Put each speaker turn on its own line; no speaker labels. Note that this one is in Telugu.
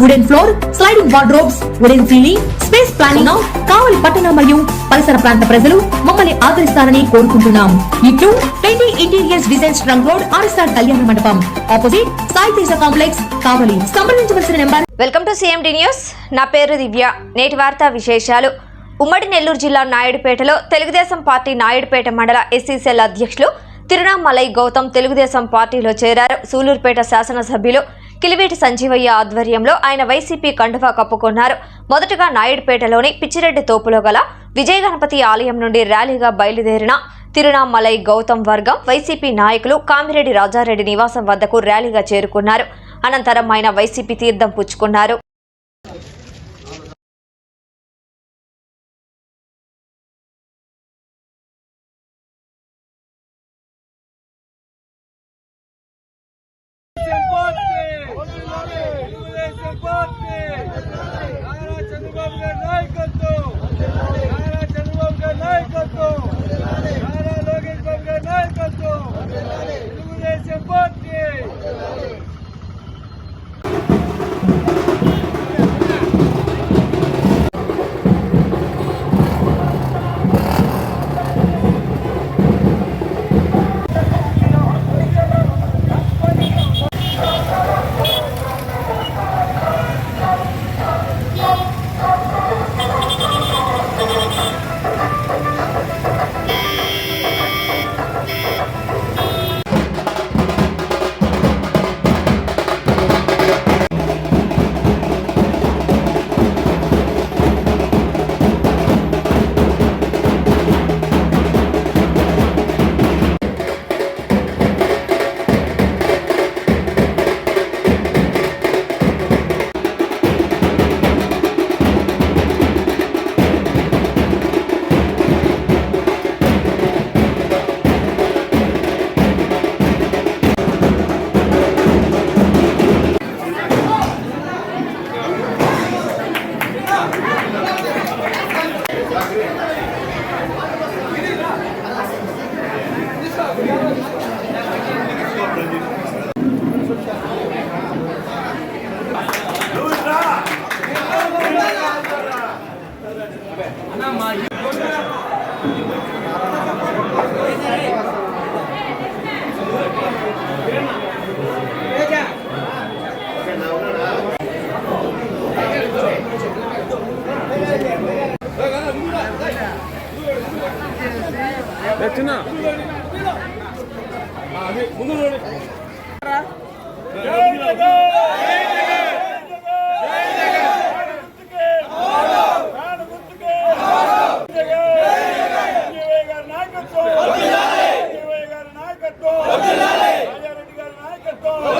wooden floor sliding wardrobes wooden ceiling space planning Kavali పట్టణ మరియు పరిసర ప్రాంత ప్రజలు మమ్మల్ని ఆదరిస్తారని కోరుకుంటున్నాం. ఇట్లు trendy interiors designs trunk road RSR Kalyana Mandapam. Opposite Sai Teja complex Kavali. సంప్రదించవలసిన number
welcome to CMD news నా పేరు దివ్య. నేటి వార్తా విశేషాలు. ఉమ్మడి నెల్లూరు జిల్లా నాయుడుపేటలో తెలుగుదేశం పార్టీ నాయుడుపేట మండల ఎస్సీసీఎల్ అధ్యక్షులు తిరునామలై గౌతమ్ తెలుగుదేశం పార్టీలో చేరారు. సూలూరుపేట శాసనసభ్యులు కిలివేటి సంజీవయ్య ఆధ్వర్యంలో ఆయన వైసీపీ కండువా కప్పుకున్నారు. మొదటగా నాయుడుపేటలోని పిచ్చిరెడ్డి తోపులో గల విజయ గణపతి ఆలయం నుండి ర్యాలీగా బయలుదేరిన తిరునామలై గౌతమ్ వర్గం వైసీపీ నాయకులు కామిరెడ్డి రాజారెడ్డి నివాసం వద్దకు ర్యాలీగా చేరుకున్నారు. అనంతరం ఆయన వైసీపీ తీర్థం పుచ్చుకున్నారు.
పార్టీ. నారా చంద్రబాబు గారి నాయకత్వం. చిన్న నాయకత్వం నాయకత్వం